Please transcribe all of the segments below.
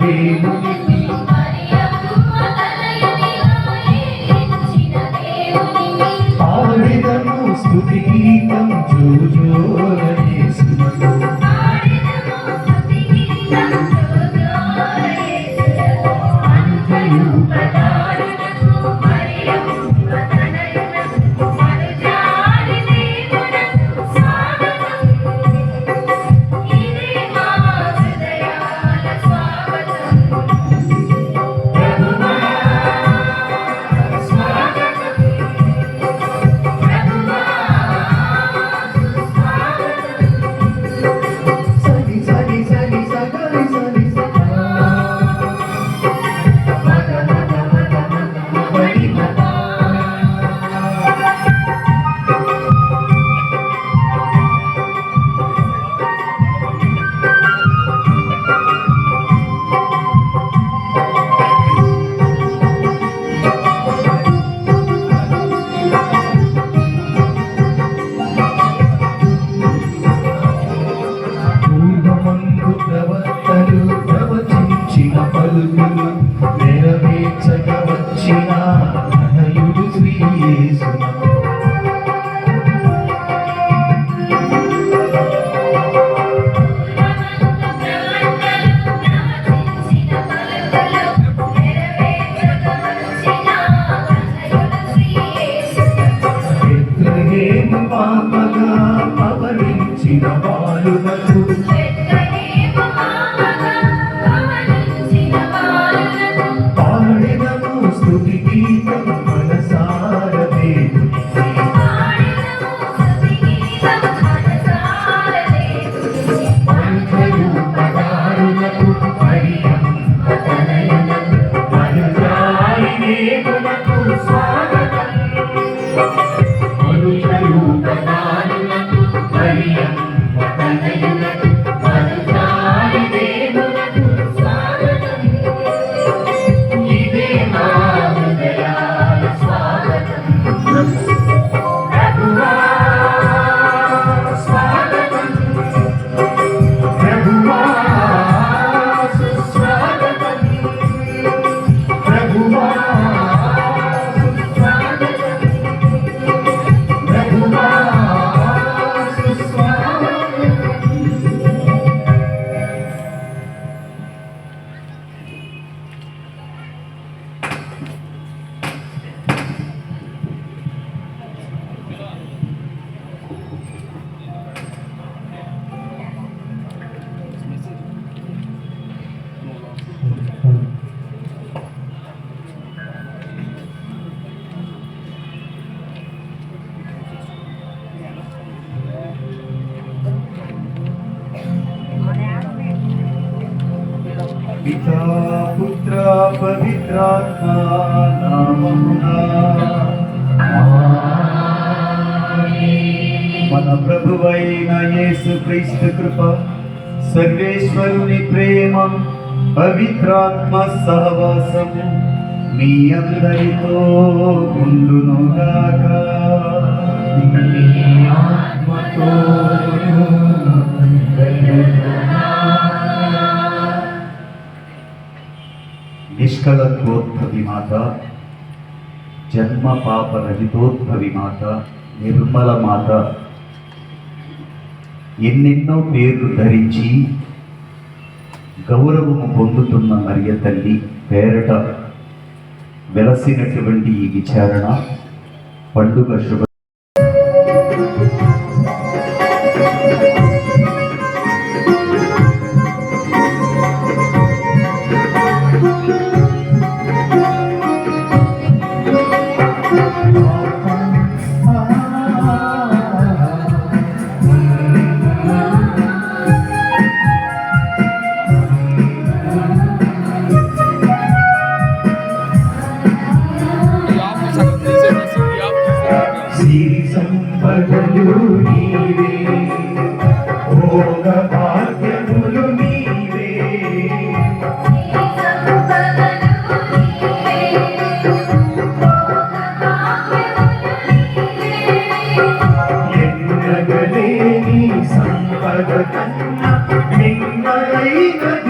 దేవుని పాపగా పవరించిన బాలునకు పితా పుత్ర పవిత్రాత్మ నామమునా. మన ప్రభువైన యేసు క్రీస్తు కృప సర్వేశ్వరుని ప్రేమ పవిత్రాత్మ సహవాసం మీ అందరితో ఉండునుగాక మీ ఆత్మతో నిష్కళంకోద్భవి మాత జన్మ పాప రహితోద్భవి మాత నిర్మల మాత ఎన్నెన్నో పేర్లు ధరించి గౌరవము పొందుతున్న మరియ తల్లి పేరట వెలసినటువంటి ఈ విచారణ. పండుగ శుభ được anh mình lấy nước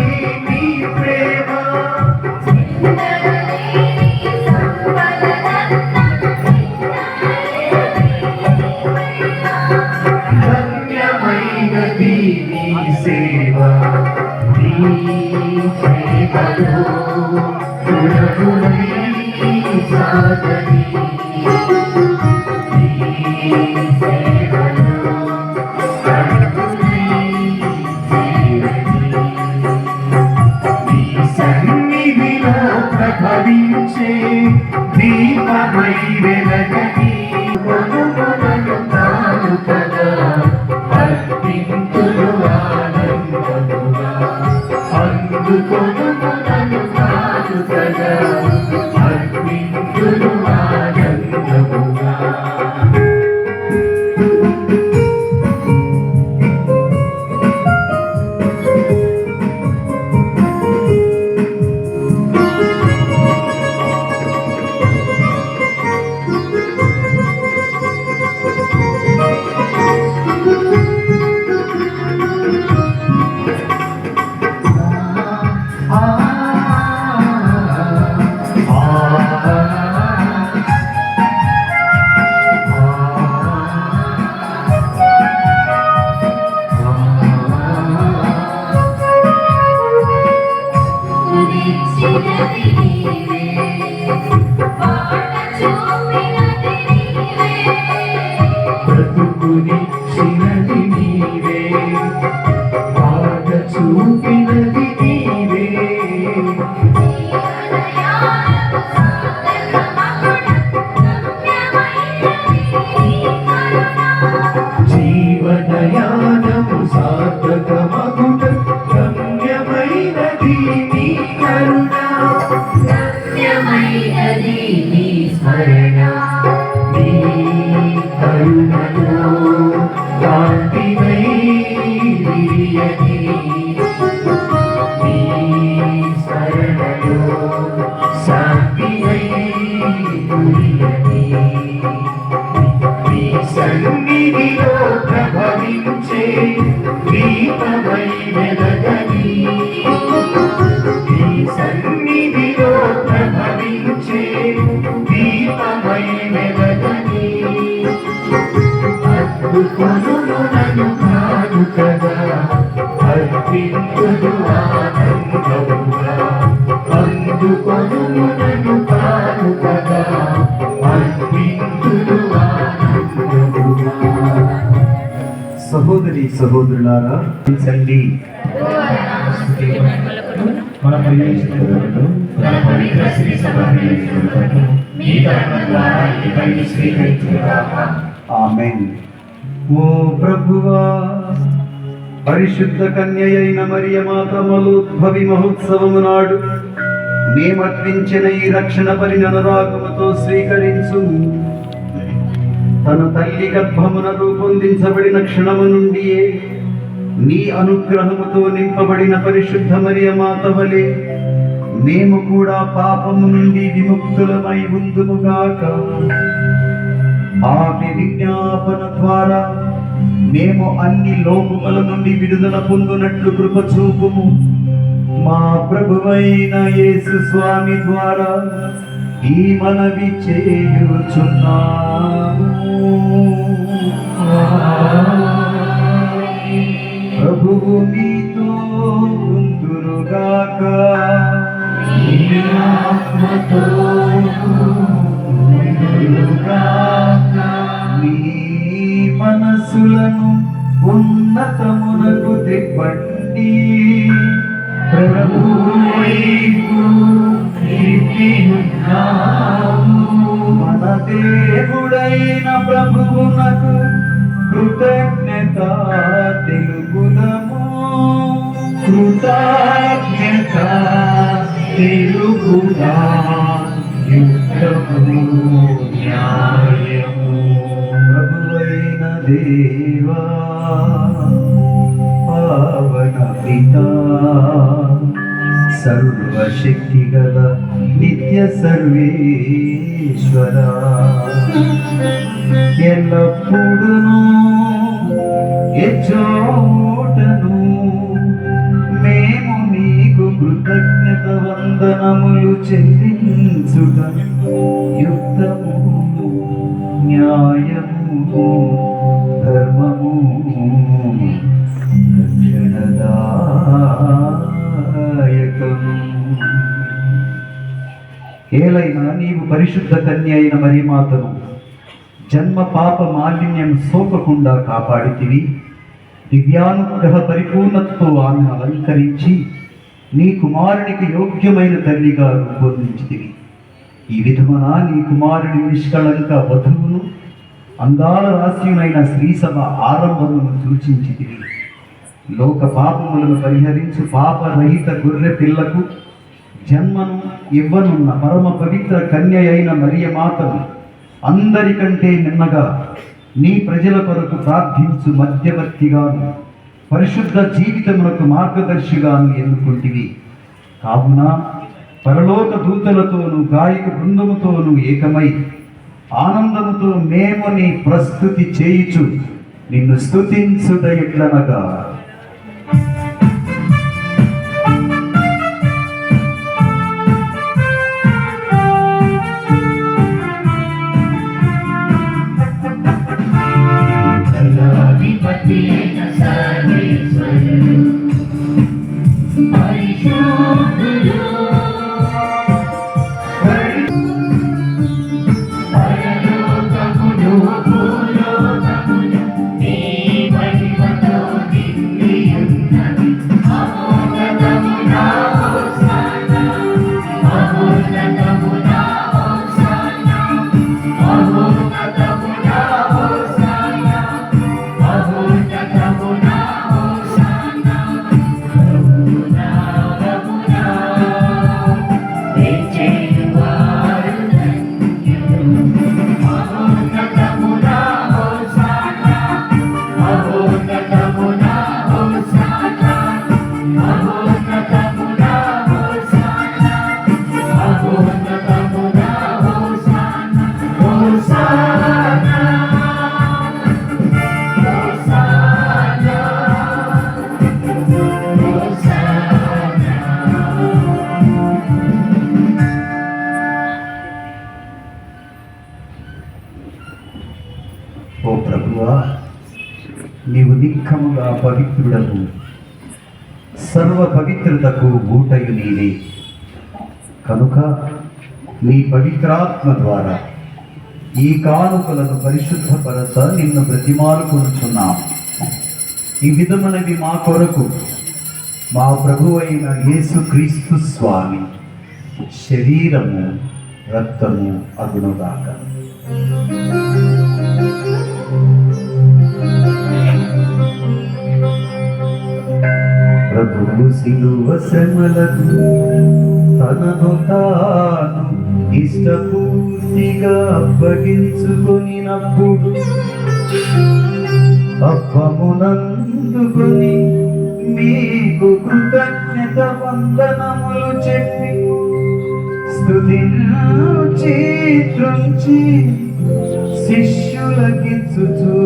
Thank you. Jayati సహోదరులారా మన ప్రియులకు మన పవిత్ర శ్రీ మీ ద్వారా ఈ స్వీకరించుగాక ఆమేన్. ఓ ప్రభువా పరిశుద్ధ కన్యయైన మరియ మరియమాత మలోద్భవి మహోత్సవము నాడు మేమర్పించిన ఈ రక్షణ పరిణరాగముతో స్వీకరించు తన తల్లి గర్భమున రూపొందించబడిన క్షణము నుండియే నీ అనుగ్రహముతో నింపబడిన పరిశుద్ధ మరియ మాతవలే మేము కూడా పాపము నుండి విముక్తులమై ఉందుముగాక ఆమె విజ్ఞాపన ద్వారా మేము అన్ని లోపముల నుండి విడుదల పొందునట్లు కృప చూపుము. మా ప్రభువైన యేసు స్వామి ద్వారా ఈ మనవి చేయుచున్నాము. ప్రభువు మీతో ఉందురుగాక. మీ మనసులను ఉన్నతమునకు తిప్పండి నిత్య సర్వేశ్వర. ఎల్లప్పుడును ఎచోటను మేము నీకు కృతజ్ఞత వందనములు చెల్లించుట యుక్తము. న్యాయ పరిశుద్ధ కన్య అయిన మరిమాతను జన్మ పాప మాలిన్యం సోకకుండా కాపాడితివి. దివ్యానుగ్రహ పరిపూర్ణతతో ఆమెను అలంకరించి నీ కుమారునికి యోగ్యమైన తల్లిగా రూపొందించితివి. ఈ విధమున నీ కుమారుని నిష్కళంక వధువును అందాల రాశ్యునైన శ్రీసభ ఆరంభమును సూచించితివి. లోక పాపములను పరిహరించు పాపరహిత గొర్రె పిల్లకు జన్మను ఇవ్వనున్న పరమ పవిత్ర కన్య అయిన మరియ మాతను అందరికంటే నిన్నగా నీ ప్రజల కొరకు ప్రార్థించు మధ్యవర్తిగాను పరిశుద్ధ జీవితములకు మార్గదర్శిగాను ఎన్నుకుంటివి. కావున పరలోక దూతలతోనూ గాయక బృందముతోనూ ఏకమై ఆనందముతో మేము నీ ప్రస్తుతి చేయుచు నిన్ను స్థుతించుట ఎట్లనగా. కనుక నీ పవిత్రాత్మ ద్వారా ఈ కానుకలను పరిశుద్ధపరచ నిన్ను బ్రతిమాలుకొనుచున్నాం. ఈ విధమునవి మా కొరకు మా ప్రభు అయిన యేసుక్రీస్తు స్వామి శరీరము రక్తము అగునుగాక. ప్రభువు సిలువ శ్రమలకు తనను తాను ఇష్టపూర్తిగా అప్పగించుకునినప్పుడు అప్పమునందుకుని మీకు కృతజ్ఞత వందనములు చెప్పి స్థుతిన చేతుంచి శిష్యులకి చుచూ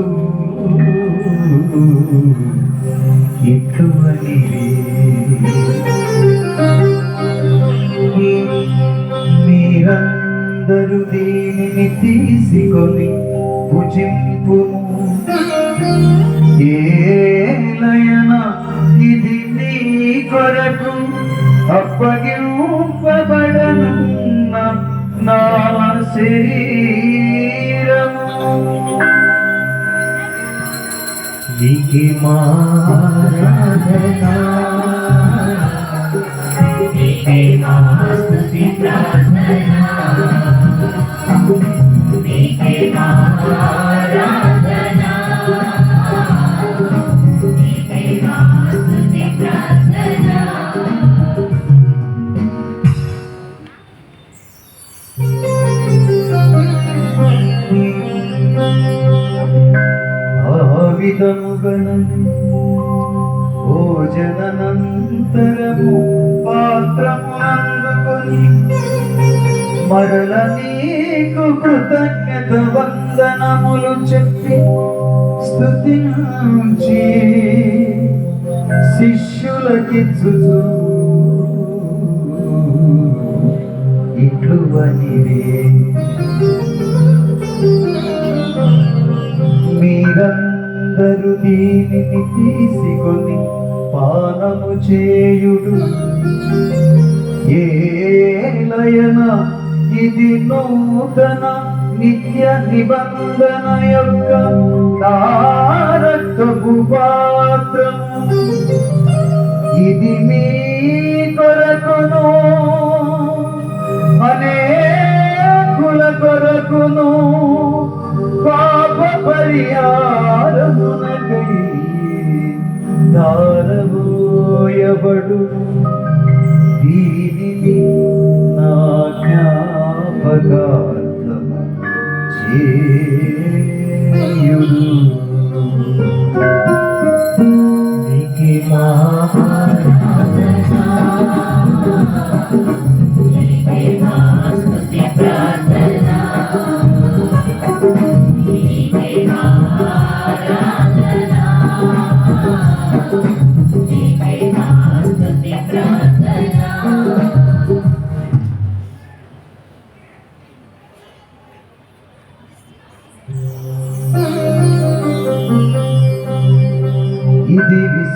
ఎక్కువని అందరూ దీనిని తీసుకొని పూజింపు. ఏలయన ఇది నీ కొరకు అప్పగింపబడనున్న నా శరీరము. నీకి మారాధనా. నీకే మా స్తుతి ప్రార్థనా. విధముగనను భోజననంతరము పాత్రము మరల నీకు కృతజ్ఞత వందనములు చెప్పి స్తుతించి శిష్యులకిచ్చుచు. ఇట్లు అనివే మీరందరూ దీనిని తీసుకొని పానము చేయుడు. ఏలయన ఇది నూతన నిత్య నిబంధన యొక్క తారకపు పాత్రము. ఇది మీ కొరకును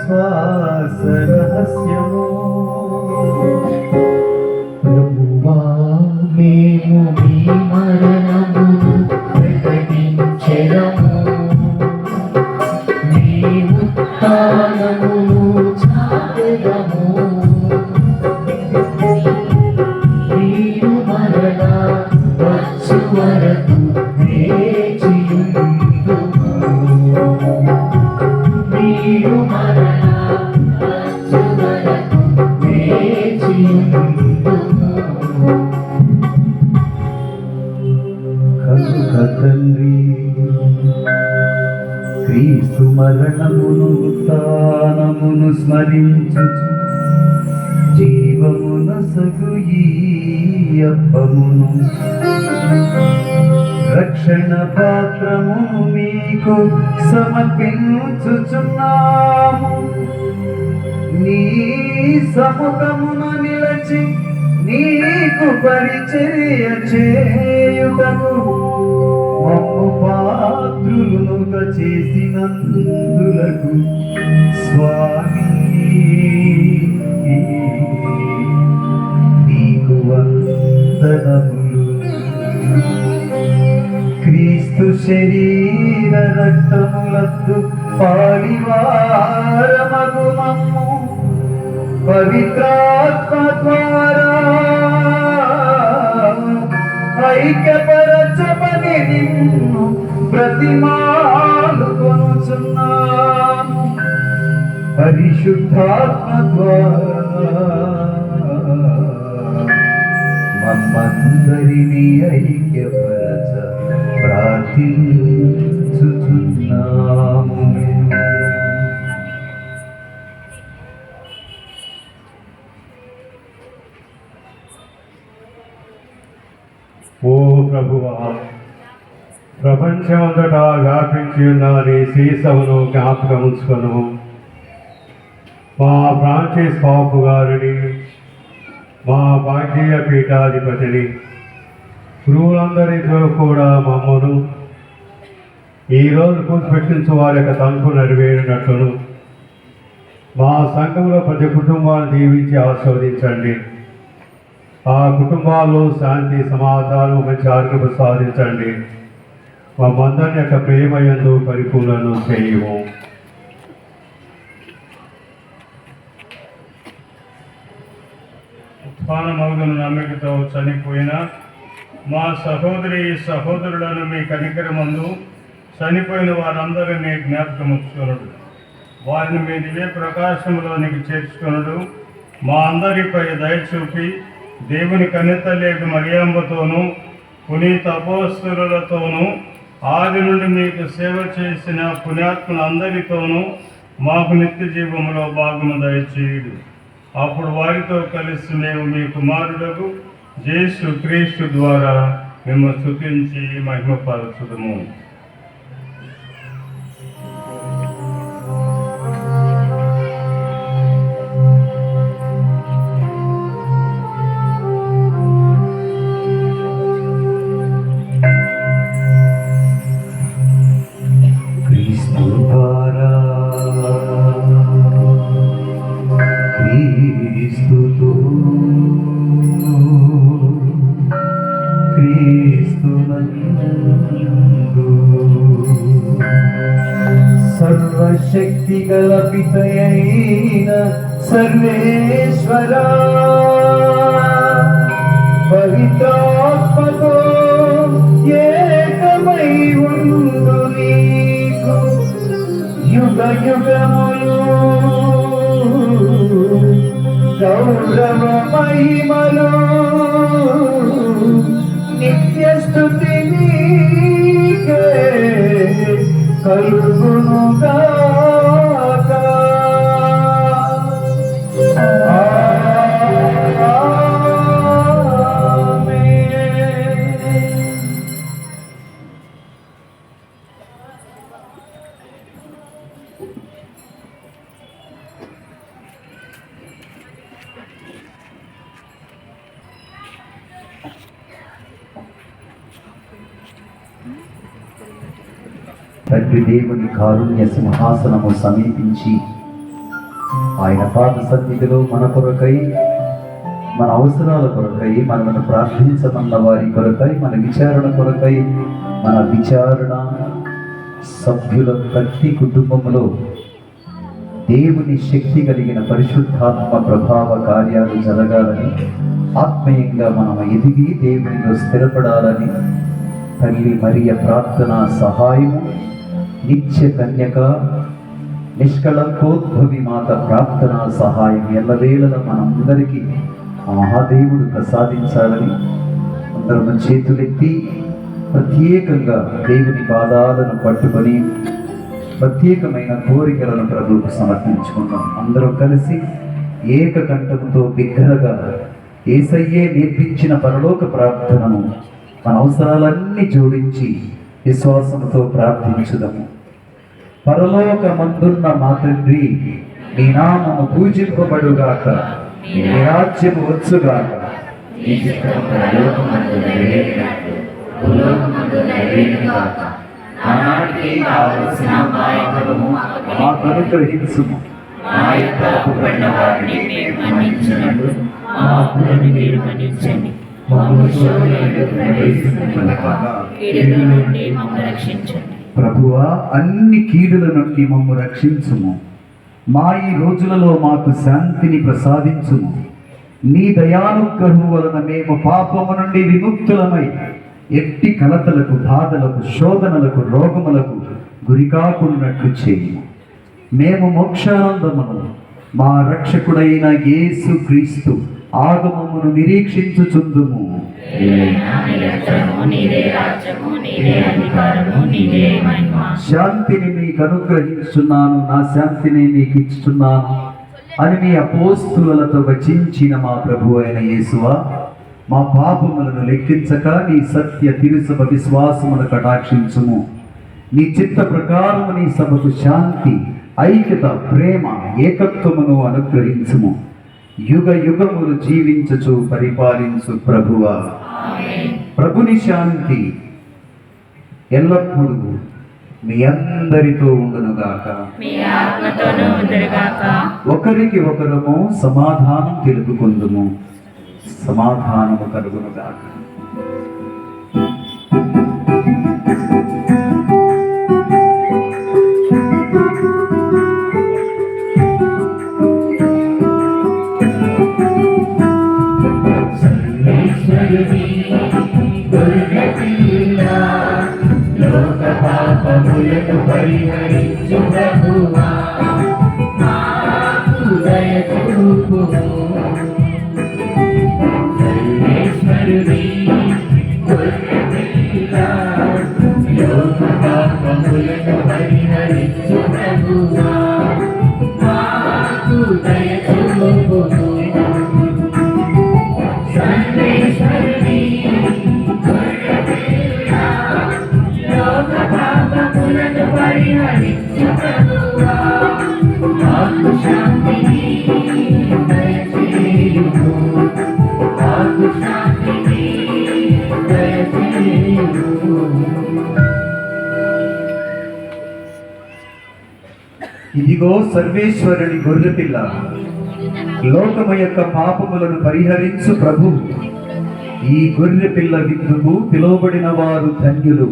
ఇది క్రీస్తు మరణమును ఉత్థానమును స్మరించుచు జీవమునసగు ఈ అప్పమును రక్షణ పాత్రమును మీకు సమర్పించుచున్నాము. నీ సముఖమున నిలచి నీకు పరిచర్య చేయుటకు పాత్రులుగా పాత్రులునుక చేసినందులకు స్వామి. నీకు వందనములు. క్రీస్తు శరీర రక్తములందు పాలివారమగు మమ్ము. పవిత్రాత్మ ద్వారా ఐక్యపరచ ఐక్యపరచమని నిన్ను ప్రతిమాలు కొనుచున్నాను పరిశుద్ధాత్మ ద్వారా మమ్మందరినీ ఐక్యపరచ ప్రార్థించుచున్నాము. ఓ ప్రభువా ప్రపంచమంతటా వ్యాపించి ఉన్న నీ శ్రీసభను జ్ఞాపకం ఉంచుకొను. మా ఫ్రాన్సిస్ బాబు గారిని మా భాగ్య పీఠాధిపతిని గురువులందరితో కూడా మమ్మను ఈరోజు కూర్చిపెట్టించు వారి యొక్క తలుపు నెరవేరినట్లును. మా సంఘంలో ప్రతి కుటుంబాన్ని దీవించి ఆస్వాదించండి ఆ కుటుంబాల్లో శాంతి సమాధానం మంచి ఆరోగ్యం సాధించండి. మా బంధాన్ని యొక్క ప్రేమయందు పరిపూర్ణను చేయము. ఉత్పానమగును నమ్మికతో చనిపోయిన మా సహోదరి సహోదరులను మీ కనికరమందు చనిపోయిన వారందరినీ జ్ఞాపకముచ్చుకొనుడు. వారిని మీ దివ్య ప్రకాశంలోనికి చేర్చుకొనుడు. మా అందరిపై దయచూపి దేవుని దేవుని లేక మరియాంబతోనూ పునీత అపోస్తులతోనూ ఆది నుండి మీకు సేవ చేసిన పుణ్యాత్ములందరితోనూ మాకు నిత్య జీవములో భాగము దయచేయుడు అప్పుడు వారితో కలిసి మేము మీ కుమారుడకు జేసు క్రీస్తు ద్వారా మేము స్థుతించి మహిమపరచుదము. సర్వశక్తి గల పితయైన ఏకమై ఉండు నీకు. యుగ యుగములు గౌరవ మహిమలు నిత్య స్థుతి నీకే తండ్రి దేవుని కారుణ్య సింహాసనము సమీపించి ఆయన పాద సన్నిధిలో మన కొరకై మన అవసరాల కొరకై మనల్ని ప్రార్థించమన్న వారి కొరకై మన విచారణ కొరకై మన విచారణ సభ్యుల ప్రతి కుటుంబంలో దేవుని శక్తి కలిగిన పరిశుద్ధాత్మ ప్రభావ కార్యాలు జరగాలని ఆత్మీయంగా మనం ఎదిగి దేవునిలో స్థిరపడాలని తల్లి మరియ ప్రార్థన సహాయము నిత్య కన్యక నిష్కళంకోద్భవి మాత ప్రార్థన సహాయం ఎల్లవేళల మనందరికీ మహాదేవుడు ప్రసాదించాలని అందరం చేతులెత్తి ప్రత్యేకంగా దేవుని పాదాలను పట్టుకొని ప్రత్యేకమైన కోరికలను ప్రభువుకు సమర్పించుకున్నాం అందరం కలిసి ఏకకంఠంతో బిగ్గరగా ఏసయ్యే నేర్పించిన పరలోక ప్రార్థనను మన అవసరాలన్నీ జోడించి విశ్వాసంతో ప్రార్థించుదాము. పరలోక మందున్న మా తండ్రి నీ నామము పూజింపబడుగాక. నీ రాజ్యము వచ్చుగాక. మాకు అనుగ్రహించుము. కీడుల నుండి మమ్మల్ని రక్షించండి. ప్రభువా అన్ని కీడుల నుండి మమ్ము రక్షించుము. మా ఈ రోజులలో మాకు శాంతిని ప్రసాదించుము. నీ దయానుగ్రహం వలన మేము పాపము నుండి విముక్తులమై ఎట్టి కలతలకు బాధలకు శోధనలకు రోగములకు గురికాకున్నట్లు చేయము. మేము మోక్షానందమును మా రక్షకుడైన యేసు క్రీస్తు ఆగమమును నిరీక్షించుచుందుము. శాంతిని మీకు అనుగ్రహిస్తున్నాను నా శాంతిని మీకు ఇస్తున్నాను. అని మీ అపోస్తులతో వచించిన మా ప్రభు అయిన యేసువా మా పాపములను లెక్కించక నీ సత్య తిరుసభ విశ్వాసమును కటాక్షించుము. నీ చిత్త ప్రకారము నీ సభకు శాంతి ఐక్యత ప్రేమ ఏకత్వమును అనుగ్రహించుము. యుగ యుగములు జీవించచు పరిపాలించు ప్రభువా. ప్రభుని శాంతి ఎల్లప్పుడూ మీ అందరితో ఉండునుగాక. ఒకరికి ఒకరము సమాధానం తెలుపుకుందుము. సమాధానము కలుగునుగాక. పాపములను పరిహరించు ప్రభువా ఇదిగో సర్వేశ్వరుని గొర్రెపిల్ల. లోకము యొక్క పాపములను పరిహరించు ప్రభు. ఈ గొర్రె పిల్ల విందుకు పిలువబడిన వారు ధన్యులు.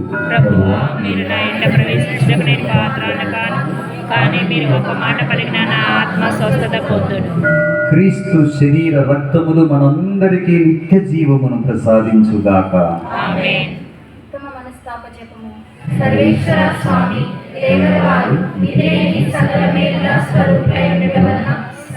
క్రీస్తు శరీర రక్తములు మనందరికీ నిత్య జీవమును ప్రసాదించుగాక. సర్వేశ్వర స్వామి. దేవరవారు నిదేని సకల మేలుల స్వరూపై ఉండటం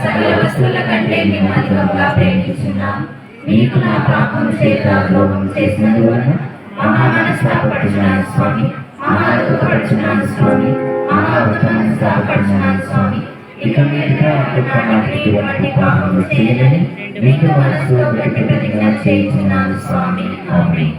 సకల వస్తువుల కంటే మేము అధికంగా ప్రేమించున్నాం. మీకు నా పాపం చేత ద్రోహం చేసినందువలన మహా మనస్తాపడుచున్నాను స్వామి. మహా దుఃఖపడుచున్నాను స్వామి. మహా ఉత్తమ స్వామి. ఇక మీదట అంటున్నానికి మీకు మనసులో గట్టి ప్రతిజ్ఞ చేయించున్నాను స్వామి.